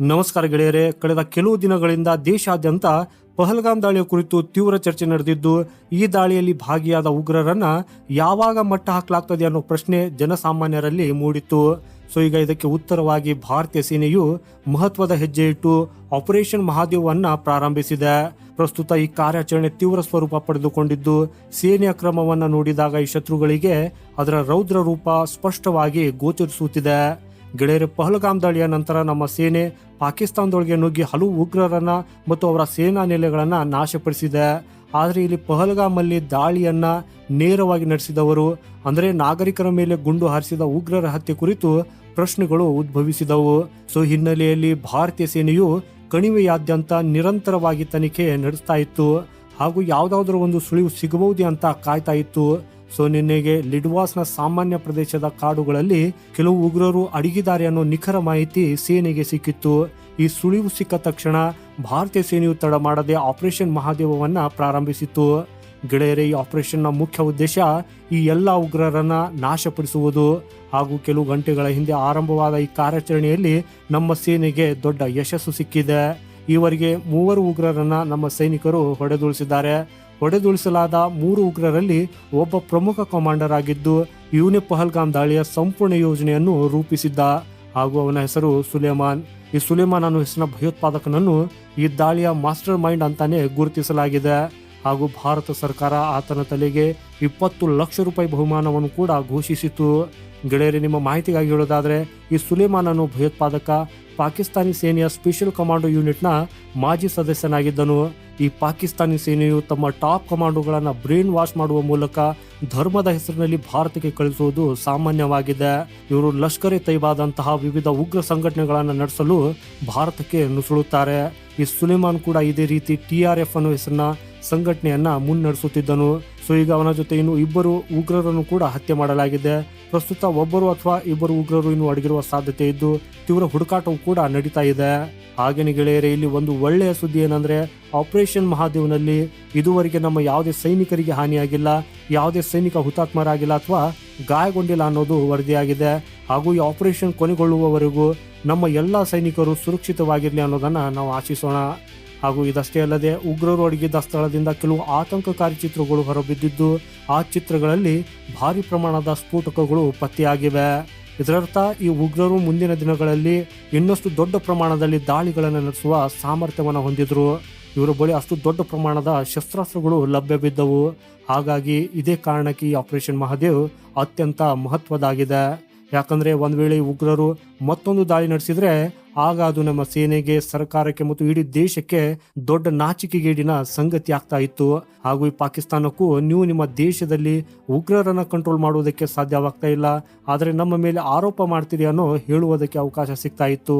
ನಮಸ್ಕಾರ ಗೆಳೆಯರೇ, ಕಳೆದ ಕೆಲವು ದಿನಗಳಿಂದ ದೇಶಾದ್ಯಂತ ಪಹಲ್ಗಾಮ್ ದಾಳಿಯ ಕುರಿತು ತೀವ್ರ ಚರ್ಚೆ ನಡೆದಿದ್ದು, ಈ ದಾಳಿಯಲ್ಲಿ ಭಾಗಿಯಾದ ಉಗ್ರರನ್ನ ಯಾವಾಗ ಮಟ್ಟ ಹಾಕಲಾಗ್ತದೆ ಅನ್ನೋ ಪ್ರಶ್ನೆ ಜನಸಾಮಾನ್ಯರಲ್ಲಿ ಮೂಡಿತ್ತು. ಸೊ, ಈಗ ಇದಕ್ಕೆ ಉತ್ತರವಾಗಿ ಭಾರತೀಯ ಸೇನೆಯು ಮಹತ್ವದ ಹೆಜ್ಜೆ ಇಟ್ಟು ಆಪರೇಷನ್ ಮಹಾದೇವನ್ನ ಪ್ರಾರಂಭಿಸಿದೆ. ಪ್ರಸ್ತುತ ಈ ಕಾರ್ಯಾಚರಣೆ ತೀವ್ರ ಸ್ವರೂಪ ಪಡೆದುಕೊಂಡಿದ್ದು ಸೇನೆಯ ಕ್ರಮವನ್ನು ನೋಡಿದಾಗ ಈ ಶತ್ರುಗಳಿಗೆ ಅದರ ರೌದ್ರ ರೂಪ ಸ್ಪಷ್ಟವಾಗಿ ಗೋಚರಿಸುತ್ತಿದೆ. ಗೆಳೆಯರ ಪಹಲ್ಗಾಮ್ ದಾಳಿಯ ನಂತರ ನಮ್ಮ ಸೇನೆ ಪಾಕಿಸ್ತಾನದೊಳಗೆ ನುಗ್ಗಿ ಹಲವು ಉಗ್ರರನ್ನ ಮತ್ತು ಅವರ ಸೇನಾ ನೆಲೆಗಳನ್ನು ನಾಶಪಡಿಸಿದೆ. ಆದರೆ ಇಲ್ಲಿ ಪಹಲ್ಗಾಮಲ್ಲಿ ದಾಳಿಯನ್ನ ನೇರವಾಗಿ ನಡೆಸಿದವರು, ಅಂದರೆ ನಾಗರಿಕರ ಮೇಲೆ ಗುಂಡು ಹಾರಿಸಿದ ಉಗ್ರರ ಹತ್ಯೆ ಕುರಿತು ಪ್ರಶ್ನೆಗಳು ಉದ್ಭವಿಸಿದವು. ಸೊ, ಹಿನ್ನೆಲೆಯಲ್ಲಿ ಭಾರತೀಯ ಸೇನೆಯು ಕಣಿವೆಯಾದ್ಯಂತ ನಿರಂತರವಾಗಿ ತನಿಖೆ ನಡೆಸ್ತಾ ಇತ್ತು ಹಾಗೂ ಯಾವುದಾದ್ರೂ ಒಂದು ಸುಳಿವು ಸಿಗಬಹುದೇ ಅಂತ ಕಾಯ್ತಾ ಇತ್ತು. ಸೊ ನಿನ್ನೆಗೆ ಲಿಡ್ವಾಸ್ನ ಸಾಮಾನ್ಯ ಪ್ರದೇಶದ ಕಾಡುಗಳಲ್ಲಿ ಕೆಲವು ಉಗ್ರರು ಅಡಗಿದ್ದಾರೆ ಅನ್ನೋ ನಿಖರ ಮಾಹಿತಿ ಸೇನೆಗೆ ಸಿಕ್ಕಿತ್ತು. ಈ ಸುಳಿವು ಸಿಕ್ಕ ತಕ್ಷಣ ಭಾರತೀಯ ಸೇನೆಯು ತಡ ಮಾಡದೆ ಆಪರೇಷನ್ ಮಹಾದೇವವನ್ನ ಪ್ರಾರಂಭಿಸಿತ್ತು. ಗೆಳೆಯರೇ, ಈ ಆಪರೇಷನ್ನ ಮುಖ್ಯ ಉದ್ದೇಶ ಈ ಎಲ್ಲ ಉಗ್ರರನ್ನ ನಾಶಪಡಿಸುವುದು. ಹಾಗೂ ಕೆಲವು ಗಂಟೆಗಳ ಹಿಂದೆ ಆರಂಭವಾದ ಈ ಕಾರ್ಯಾಚರಣೆಯಲ್ಲಿ ನಮ್ಮ ಸೇನೆಗೆ ದೊಡ್ಡ ಯಶಸ್ಸು ಸಿಕ್ಕಿದೆ. ಈವರೆಗೆ ಮೂವರು ಉಗ್ರರನ್ನ ನಮ್ಮ ಸೈನಿಕರು ಹೊಡೆದುಳಿಸಿದ್ದಾರೆ ಹೊಡೆದುಳಿಸಲಾದ ಮೂರು ಉಗ್ರರಲ್ಲಿ ಒಬ್ಬ ಪ್ರಮುಖ ಕಮಾಂಡರ್ ಆಗಿದ್ದು, ಇವನೇ ಪಹಲ್ಗಾಮ್ ದಾಳಿಯ ಸಂಪೂರ್ಣ ಯೋಜನೆಯನ್ನು ರೂಪಿಸಿದ್ದ. ಹಾಗೂ ಅವನ ಹೆಸರು ಸುಲೇಮಾನ್. ಈ ಸುಲೇಮಾನ್ ಅನ್ನೋ ಹೆಸರಿನ ಭಯೋತ್ಪಾದಕನನ್ನು ಈ ದಾಳಿಯ ಮಾಸ್ಟರ್ ಮೈಂಡ್ ಅಂತಾನೆ ಗುರುತಿಸಲಾಗಿದೆ. ಹಾಗೂ ಭಾರತ ಸರ್ಕಾರ ಆತನ ತಲೆಗೆ ಇಪ್ಪತ್ತು ಲಕ್ಷ ರೂಪಾಯಿ ಬಹುಮಾನವನ್ನು ಕೂಡ ಘೋಷಿಸಿತು ಗೆಳೆಯರಿ, ನಿಮ್ಮ ಮಾಹಿತಿಗಾಗಿ ಹೇಳೋದಾದರೆ, ಈ ಸುಲೇಮಾನ್ ಅನ್ನೋ ಭಯೋತ್ಪಾದಕ ಪಾಕಿಸ್ತಾನಿ ಸೇನೆಯ ಸ್ಪೆಷಲ್ ಕಮಾಂಡೋ ಯೂನಿಟ್ನ ಮಾಜಿ ಸದಸ್ಯನಾಗಿದ್ದನು. ಈ ಪಾಕಿಸ್ತಾನಿ ಸೇನೆಯು ತಮ್ಮ ಟಾಪ್ ಕಮಾಂಡೋಗಳನ್ನು ಬ್ರೇನ್ ವಾಶ್ ಮಾಡುವ ಮೂಲಕ ಧರ್ಮದ ಹೆಸರಿನಲ್ಲಿ ಭಾರತಕ್ಕೆ ಕಳಿಸುವುದು ಸಾಮಾನ್ಯವಾಗಿದೆ. ಇವರು ಲಷ್ಕರ್ ಎ ತೈಬಾದಂತಹ ವಿವಿಧ ಉಗ್ರ ಸಂಘಟನೆಗಳನ್ನು ನಡೆಸಲು ಭಾರತಕ್ಕೆ ನುಸುಳುತ್ತಾರೆ. ಈ ಸುಲೇಮಾನ್ ಕೂಡ ಇದೇ ರೀತಿ ಟಿ ಆರ್ ಎಫ್ ಅನ್ನೋ ಹೆಸರಿನ ಸಂಘಟನೆಯನ್ನ ಮುನ್ನಡೆಸುತ್ತಿದ್ದನು. ಸೊ ಈಗ ಅವನ ಜೊತೆ ಇನ್ನು ಇಬ್ಬರು ಉಗ್ರರನ್ನು ಕೂಡ ಹತ್ಯೆ ಮಾಡಲಾಗಿದೆ. ಪ್ರಸ್ತುತ ಒಬ್ಬರು ಅಥವಾ ಇಬ್ಬರು ಉಗ್ರರು ಇನ್ನು ಅಡಗಿರುವ ಸಾಧ್ಯತೆ ಇದ್ದು ತೀವ್ರ ಹುಡುಕಾಟವು ಕೂಡ ನಡೀತಾ ಇದೆ. ಹಾಗೇನೆ ಗೆಳೆಯರೇ, ಇಲ್ಲಿ ಒಂದು ಒಳ್ಳೆಯ ಸುದ್ದಿ ಏನಂದ್ರೆ, ಆಪರೇಷನ್ ಮಹಾದೇವ್ನಲ್ಲಿ ಇದುವರೆಗೆ ನಮ್ಮ ಯಾವುದೇ ಸೈನಿಕರಿಗೆ ಹಾನಿಯಾಗಿಲ್ಲ, ಯಾವುದೇ ಸೈನಿಕ ಹುತಾತ್ಮರಾಗಿಲ್ಲ ಅಥವಾ ಗಾಯಗೊಂಡಿಲ್ಲ ಅನ್ನೋದು ವರದಿಯಾಗಿದೆ. ಹಾಗೂ ಈ ಆಪರೇಷನ್ ಕೊನೆಗೊಳ್ಳುವವರೆಗೂ ನಮ್ಮ ಎಲ್ಲ ಸೈನಿಕರು ಸುರಕ್ಷಿತವಾಗಿರಲಿ ಅನ್ನೋದನ್ನ ನಾವು ಆಶಿಸೋಣ. ಹಾಗೂ ಇದಷ್ಟೇ ಅಲ್ಲದೆ ಉಗ್ರರು ಅಡಗಿದ್ದ ಸ್ಥಳದಿಂದ ಕೆಲವು ಆತಂಕಕಾರಿ ಚಿತ್ರಗಳು ಹೊರಬಿದ್ದಿದ್ದು, ಆ ಚಿತ್ರಗಳಲ್ಲಿ ಭಾರಿ ಪ್ರಮಾಣದ ಸ್ಫೋಟಕಗಳು ಪತ್ತೆಯಾಗಿವೆ. ಇದರರ್ಥ, ಈ ಉಗ್ರರು ಮುಂದಿನ ದಿನಗಳಲ್ಲಿ ಇನ್ನಷ್ಟು ದೊಡ್ಡ ಪ್ರಮಾಣದಲ್ಲಿ ದಾಳಿಗಳನ್ನು ನಡೆಸುವ ಸಾಮರ್ಥ್ಯವನ್ನು ಹೊಂದಿದ್ರು. ಇವರ ಬಳಿ ಅಷ್ಟು ದೊಡ್ಡ ಪ್ರಮಾಣದ ಶಸ್ತ್ರಾಸ್ತ್ರಗಳು ಲಭ್ಯವಿದ್ದವು ಹಾಗಾಗಿ ಇದೇ ಕಾರಣಕ್ಕೆ ಈ ಆಪರೇಷನ್ ಮಹಾದೇವ್ ಅತ್ಯಂತ ಮಹತ್ವದಾಗಿದೆ ಯಾಕಂದ್ರೆ, ಒಂದು ವೇಳೆ ಉಗ್ರರು ಮತ್ತೊಂದು ದಾಳಿ ನಡೆಸಿದ್ರೆ ಆಗ ಅದು ನಮ್ಮ ಸೇನೆಗೆ ಸರ್ಕಾರಕ್ಕೆ ಮತ್ತು ಇಡೀ ದೇಶಕ್ಕೆ ದೊಡ್ಡ ನಾಚಿಕೆಗೇಡಿನ ಸಂಗತಿ ಆಗ್ತಾ ಇತ್ತು. ಹಾಗೂ ಈ ಪಾಕಿಸ್ತಾನಕ್ಕೂ ನೀವು ನಿಮ್ಮ ದೇಶದಲ್ಲಿ ಉಗ್ರರನ್ನ ಕಂಟ್ರೋಲ್ ಮಾಡುವುದಕ್ಕೆ ಸಾಧ್ಯವಾಗ್ತಾ ಇಲ್ಲ. ಆದರೆ ನಮ್ಮ ಮೇಲೆ ಆರೋಪ ಮಾಡ್ತೀರಿ ಅನ್ನೋ ಹೇಳುವುದಕ್ಕೆ ಅವಕಾಶ ಸಿಗ್ತಾ ಇತ್ತು.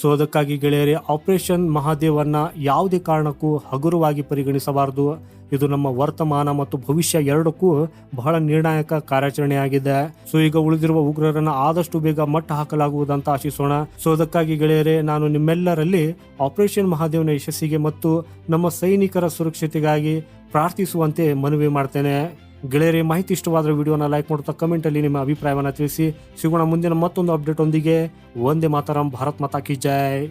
ಸೊ ಅದಕ್ಕಾಗಿ ಗೆಳೆಯರೆ, ಆಪರೇಷನ್ ಮಹಾದೇವನ್ನ ಯಾವುದೇ ಕಾರಣಕ್ಕೂ ಹಗುರವಾಗಿ ಪರಿಗಣಿಸಬಾರದು. ಇದು ನಮ್ಮ ವರ್ತಮಾನ ಮತ್ತು ಭವಿಷ್ಯ ಎರಡಕ್ಕೂ ಬಹಳ ನಿರ್ಣಾಯಕ ಕಾರ್ಯಾಚರಣೆಯಾಗಿದೆ. ಸೊ, ಈಗ ಉಳಿದಿರುವ ಉಗ್ರರನ್ನ ಆದಷ್ಟು ಬೇಗ ಮಟ್ಟ ಹಾಕಲಾಗುವುದಂತ ಆಶಿಸೋಣ. ಸೊ ಅದಕ್ಕಾಗಿ ಗೆಳೆಯರೆ, ನಾನು ನಿಮ್ಮೆಲ್ಲರಲ್ಲಿ ಆಪರೇಷನ್ ಮಹಾದೇವನ ಯಶಸ್ಸಿಗೆ ಮತ್ತು ನಮ್ಮ ಸೈನಿಕರ ಸುರಕ್ಷತೆಗಾಗಿ ಪ್ರಾರ್ಥಿಸುವಂತೆ ಮನವಿ ಮಾಡ್ತೇನೆ. ಗೆಳೆಯರೇ, ಮಾಹಿತಿ ಇಷ್ಟವಾದರೆ ವಿಡಿಯೋನ ಲೈಕ್ ಮಾಡುತ್ತಾ ಕಮೆಂಟಲ್ಲಿ ನಿಮ್ಮ ಅಭಿಪ್ರಾಯವನ್ನು ತಿಳಿಸಿ. ಸಿಗೋಣ ಮುಂದಿನ ಮತ್ತೊಂದು ಅಪ್ಡೇಟ್ ಒಂದಿಗೆ. ಒಂದೇ ಮಾತರಂ, ಭಾರತ್ ಮಾತಾ ಕಿ ಜೈ.